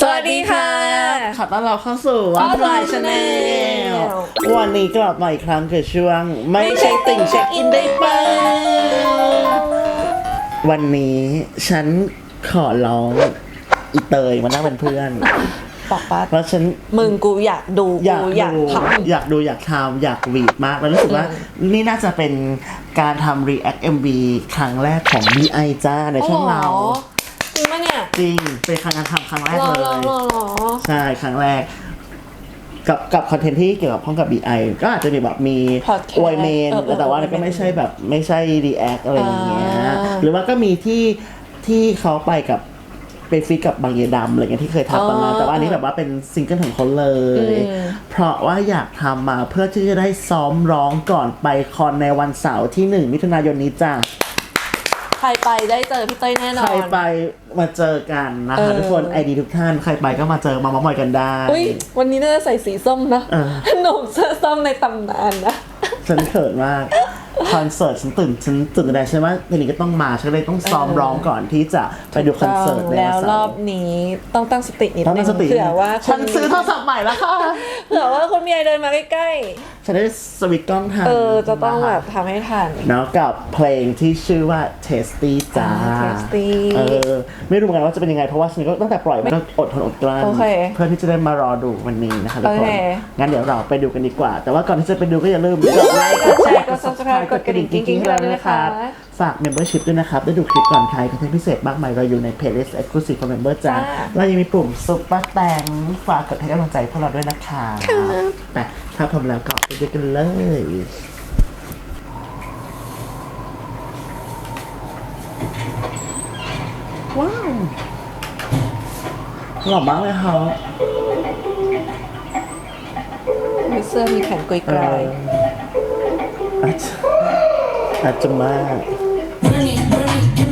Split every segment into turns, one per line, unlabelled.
สวัสดีค่ะ
ขอต้อนรับเข้าสู่วันทรายชาแนลวันนี้กลับมาอีกครั้งกับช่วง ไม่ใช่ติ่งเช็คอินได้เปล่าวันนี้ฉันขอร้องอีเตยมานั่งเป็นเพื่อน
บอกว่า
เพราะฉัน
มึงกูอยากดู
อยาก
กูอยาก
ดู
ทำ
อยากดูอยากทำอยากหวีดมากแล้วรู้สึกว่า นี่น่าจะเป็นการทำ React MV ครั้งแรกของ BI จ้าในช่องเรา
จริงปะเนี่ย
จริง เป็นครั้งการทำครั้งแรก
รอ
เล
รอยรอรอ
ใช่ครั้งแรก กับกับคอนเทนต์ที่เกี่ยวกับห้องกับ BI ก็อาจจะมีแบบมี
Podcast
อวยเมน
เออเออ
แต่ว่า
อวยเมน
ก็ไม่ใช่แบบไม่ใช่ React อะไรอย่างเงี้ย
อ่า
หรือว่าก็มีที่ที่เขาไปกับไปฟิกกับบางเยดำอะไรเงี้ยที่เคยทำตอนนั้น
อ๋อ
แต่ว่าอันนี้แบบว่าเป็นซิงเกิลของเขาเลย
อืม
เพราะว่าอยากทำมาเพื่อที่จะได้ซ้อมร้องก่อนไปคอนในวันเสาร์ที่หนึ่งมิถุนายนนี้จ้า
ใครไปได้เจอพี่เต้ยแน่นอ
ใคร
น
ไปมาเจอกันนะ
เอ
คะ
อ
ทุกคนไอดีทุกท่านใครไปก็มาเจอมาเมาท์มอยกันได้
อุ้ยวันนี้น่าจะใส่สีส้มนะ
เออ
หนุ่มเสื้อส้มในตำนานนะ
ฉันเขินมากคอนเสิร์ตฉันตื่นฉันตื่นแต่ใช่ไหมทีนี้ก็ต้องมาฉันเลยต้องซ้อมร้องก่อนที่จะไปดูคอนเสิร์ตใน
แล้ว
วันเสาร
อบ
ร์
นี้ต้องตั้งสตินิด
ต้อง
นึ
ตั้
ง
งสติ
เผื่อว่า
ฉัน
คุณ
ซื้อโทรศัพท์ใหม่แล้วค่ะ
เผื่อว่าคุณมีอะไรเดินมาใกล้
ฉันได้สวิตช์กล้องทัน
ๆเออจะต้องแบบทำให้ทัน
เนาะกับเพลงที่ชื่อว่า Tasty จ้า
อ่า Tasty
เออ ไม่รู้เหมือนกันว่าจะเป็นยังไง เพราะว่าฉันก็ตั้งแต่ปล่อยมาก็อดทนอดกลั้น
โอเค
เพื่อที่จะได้มารอดูวันนี้นะคะทุกคน
โอเค
งั้นเดี๋ยวเราไปดูกันดีกว่า แต่ว่าก่อนที่จะไปดูก็อย่าลืมกดไลค์กดแชร์กด subscribe กดกระดิ่งกิ๊งๆให้เราด้วยนะครับ ฝาก membership ด้วยนะครับ ได้ดูคลิปก่อนใครคอนเทนต์พิเศษมากมายเราอยู่ใน playlist exclusive for member จ้า
จ้า
เรายังมีปุ่ม super แตงฝากกดให้กำลังใจพวกเราด้วยนะคะแต่ถ้าพร้อมแล้วก็ไปดูกันเลย ว้าวหล่อมากเลยครับ
มีเสื้อมีแขนกุย
เอก
ลา
อยอาจจะอาจจะมาก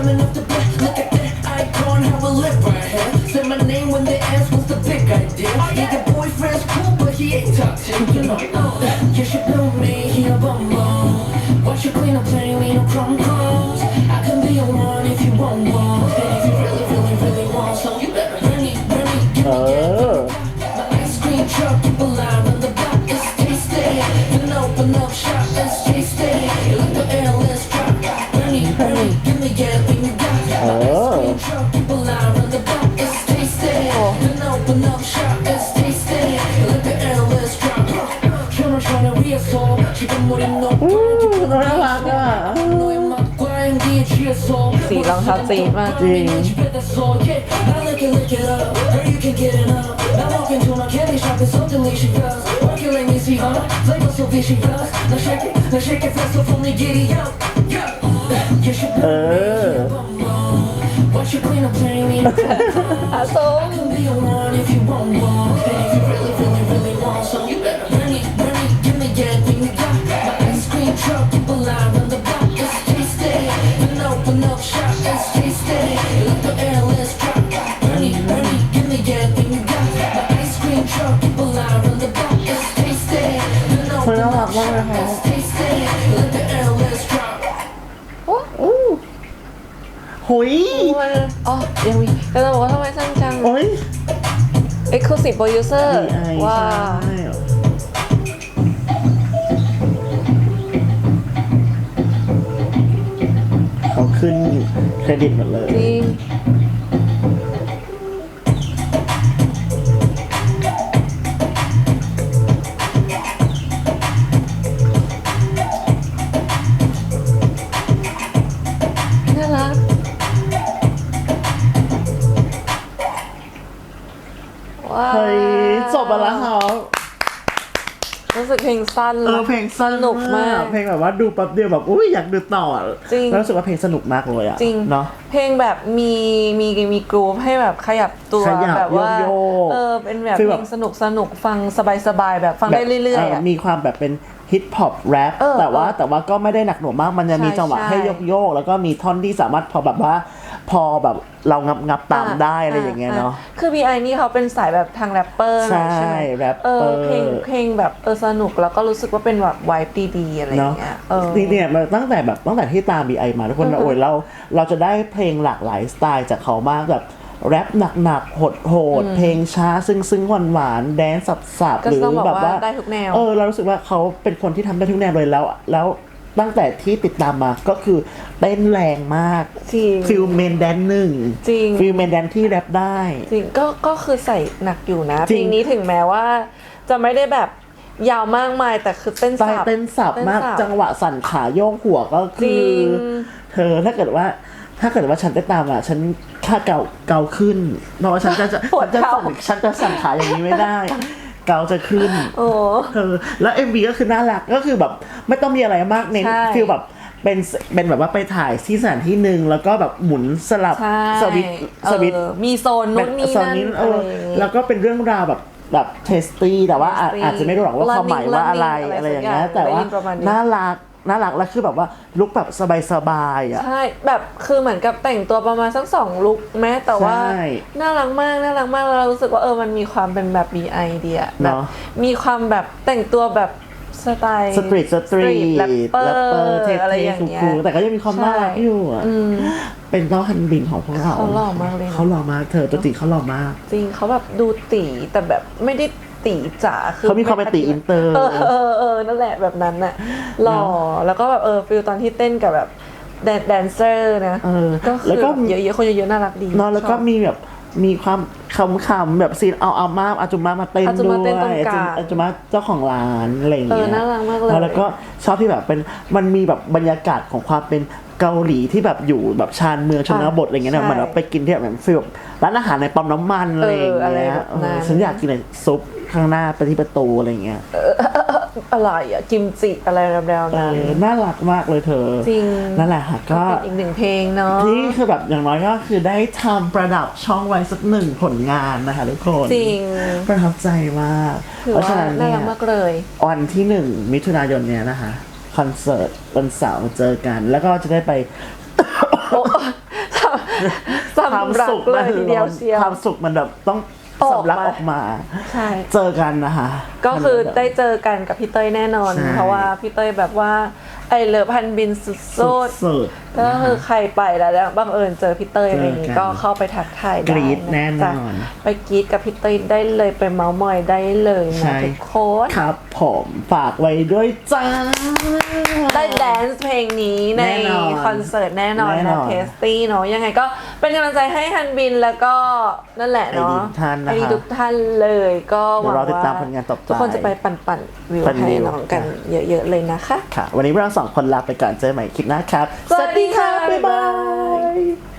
coming off the bat. Look at that icon, how we live right here. Say my name when they ask what's the big idea. Oh, yeah, your boyfriend's cool, but he ain't toxic. You know, oh. you should know me, he a bum bum. Watch you clean up, playing me no crumb crumbs. I can be your one if you want one.
รอ
งเท้าจีนมาก
จริง เออ
อาสม
Truck, it's tasty. Look the air, let's drop. Bring it, bring it, give me everything you got. My ice cream truck, people out on the block, it's tasty. Open open up shop, it's tasty. Look the air, let's drop.
หุย
อ๋อ ยังมีแต่เราบอกว่าทำไมสั้นจัง
โอ้ย
Exclusive Producer
ดีไอ
ว้า
ขาขึ้นเครดิตหมดเลย
จริงน่ารัก ว้าว
เฮ้ยจบไปแล้วครับเอ
รู้สึกเพลงสั้น
เออเพลงสั้น
สนุกมาก
เพลงแบบว่าดูแป๊บเดียวแบบอุ้ยอยากดูต่ออะ
จริง
แล้วรู้สึกว่าเพลงสนุกมากเลยอะ
จริง
เนาะ
เพลงแบบมีมีมีกรูฟให้แบบขยับตัว
ขยับ
แบบว่า
โยกๆ
เออเป็นแบบ
ฟีล
เพ
แบ
ล
บ
งสนุกสนุกฟังสบายๆแบบฟังได้เรื่อยๆอะ
มีความแบบเป็นฮิปฮอปแรป
เออ
แต่ว่า
เออ
แต่ว่าก็ไม่ได้หนักหน่วงมากมันจะมี
ใช่
จังหวะ
ใช่
ให้โยกโยกๆแล้วก็มีท่อนที่สามารถพอแบบว่าพอแบบ เรางับงับตามได้อะไรอย่างเงี้ยเนาะ
คือ B.I นี่เขาเป็นสายแบบทางแรปเปอร์หน่อยใช่ไหม
ใช่แรปเป
เอ
อร์
อเพลงเพลงแบบเออสนุกแล้วก็รู้สึกว่าเป็นแบบไวท์ดีๆอะไรอย่าง
เนาะ
เงี้ยเออ
นี่เนี่ยมันตั้งแต่แบบตั้งแต่ที่ตาม BI มาทุกคน
อือฮึ
โอ้ยเราเราจะได้เพลงหลากหลายสไตล์จากเขามากแบบแรปหนักๆโหดๆเพลงช้าซึ้งซึ้งหวานหวานๆแดนซ์สับๆ
ก็
หรือ
ต้องบอก
แบบว่า
ว่าได้ทุกแนว
เออเรารู้สึกว่าเขาเป็นคนที่ทำได้ทุกแนวเลยแล้วแล้ว ตั้งแต่ที่ติดตามมาก็คือเต้นแรงมาก
จริง
ฟิลเมนแดนหนึ่ง
จริง
ฟิลเมนแดนที่แรปได้
จริงก็ก็คือใส่หนักอยู่นะ
จริ
เพ
ง
ลงนี้ถึงแม้ว่า จะไม่ได้แบบยาวมากมายแต่คือเต้น
ใต้
สับ
เต้นสับมาก
เต้น
จังหวะสั่นขาโยกหัวก็
จ
คื
ริ
อ
ง
เธอถ้าเกิดว่า ถ้าเกิดว่าฉันได้ตามอะ ฉันค่าเกาเกาขึ้นเพราะว่าฉันจะจะ
ปวด
ฉันจะ
เข่า
สั่นฉันจะสั่นขาอย่างนี้ไม่ได้เกาจะขึ้น
โอ้
เธอแล้ว MV ก็คือน่ารักก็คือแบบไม่ต้องมีอะไรมากเน้น
ใช่
ฟีลแบบเป็นเป็นแบบว่าไปถ่ายที่สถานที่หนึ่งแล้วก็แบบหมุนสลับ
ใช่
สวิตช์สวิตช์
เออมีโซนนู้นนี่
โซ
นั่น
นี้
อะ
เอ
ไร
อ
อย่างงี้
แล้วก็เป็นเรื่องราวแบบแบบเทสตี้แต่ว่าอาจ
Tasty
อาจจะไม่รู้หรอกว่าความหมายว่าอะไร
Running
อะไรอย่างเงี้ย
อะไรสักอย่าง
แต่ว่า
ได้ยินประมาณนี้
น่ารัก น่ารักแล้วคือแบบว่าลุกแบบสบายๆอะ
ใช่แบบคือเหมือนกับแต่งตัวประมาณสักสองลุกแม้แต่ว่า
ใช่
น่ารักมากน่ารักมากแล้วเรารู้สึกว่าเออมันมีความเป็นแบบ B.I ดีอะแบบ
เนอะ
มีความแบบแต่งตัวแบบสไตล์
สตรีทสตรีท
แรปเปอ
แรปเปอร์
ร์
เท่
อะไรอย่างเงี้ย
ๆคูลๆแต่ก็ยังมีความน่ารักอยู่อะ
อืม
เป็นเต้าฮันบินของพวกเรา
เขาหล่อมากเลยนะ
เขาหล่อมากเธอตัวจริงเขาหล่อมาก
จริงเขาแบบดูตีแต่แบบไม่ได้ ตีจ๋าคือ
เขามีความเป็นตีอินเตอร์
เออเออเออนั่นแหละแบบนั้นน่ะหล่อแล้วก็แบบเออฟิลตอนที่เต้นกับแบบแดนแดนเซอร์นะ
เออ
ก็
แล้ว
คือ
ก็
แบบเยอะๆคนเยอะๆน่ารักดี
เนอะแล้วก็
ชอบ
มีแบบมีความคำๆแบบซีนเอาเอามาอาจุมามาเต้น
อาจุ
ด้
มาเต้นตร
ว
ง
ย
กลาง
อาจุมาเจ้าของร้านอะไรอย่างเงี้ย
เออน่ารักมากเลย
แล้วก็ชอบที่แบบเป็นมันมีแบบบรรยากาศของความเป็นเกาหลีที่แบบอยู่แบบชานเมืองชนบทอะไรเงี้ยนะ
ใช่
เหมือนเราไปกินที่แบบฟีลแบบร้านอาหารในปั๊มน้ำมันอะไรอย่าง
เอออะไร
เงี้ย
แบบนั้น
เออฉันอยากกินอะไรซุป ข้างหน้าไปที่ประตูอะไรเงี้ย
อะไรอะกิมจิอะไรแบบๆ
เอ
นั้น
อน่ารักมากเลยเธอ
จริง
นั่นแหละค่ะก็
เป็นอีกหนึ่งเพลงเนาะ
นี่คือแบบอย่างน้อยก็คือได้ทำประดับช่องไว้สักหนึ่งผลงานนะคะทุกคน
จริง
ประทับใจมาก
ถือ
เพราะ
ว่า
ฉะนั้น
น่า
เนี่ย
รักมากเลย
วันที่หนึ่งมิถุนายนเนี่ยนะคะ คอนเสิร์ตวันเสาร์เจอกัน แล้วก็จะได้ไป
โอ้สำรักเลยทีเดียวเชียว
ความสุขมันแบบต้อง
ออกมา
สำลักออกมา
ใช่
เจอกันนะคะ
ก็คือ
มันแบบ
ได้เจอกันกับพี่เต้ยแน่นอน
ใช่
เพราะว่าพี่เต้ยแบบว่าไอเลิฟพันบินสุด
สุด
ๆ
สุด
ก็คือใครไปแล้วแล้วบังเอิญเจอพี่เต้ยอะไรอย่างงี้
เจอกัน
ก็เข้าไปทักทายได้
กรี๊ดแน่นอน
จ๊ะไปกรี๊ดกับพี่เต้ยได้เลยไปเมาส์มอยได้เลย
ใช่
นะทุกคน
ครับผมฝากไว้ด้วยจ้า
ได้แดนซ์เพลงนี้ใน
แน่นอน
คอนเสิร์ตแน่นอน
แน่น
นะ
อน
เทสตี้เนาะยังไงก็ เป็นกำลังใจให้ฮันบินแล้วก็นั่นแหละเนาะ
ไอดีทุกท่านนะคะ
ไอดีทุกท่านเลยก็ห
เดี๋
วั
ยว
ง
รอติดตาม
ว่า
ผลงานต่อไป
ทุกคนจะไปปั่นปั่นๆวิว
ปั่น
ให้
วิว
น้องกันเยอะๆเลยนะคะ
ค่ะ วันนี้เราสองคนลาไปก่อนเจอใหม่คลิปหน้าครับ
สวัสดีค่ะ
บ๊ายบาย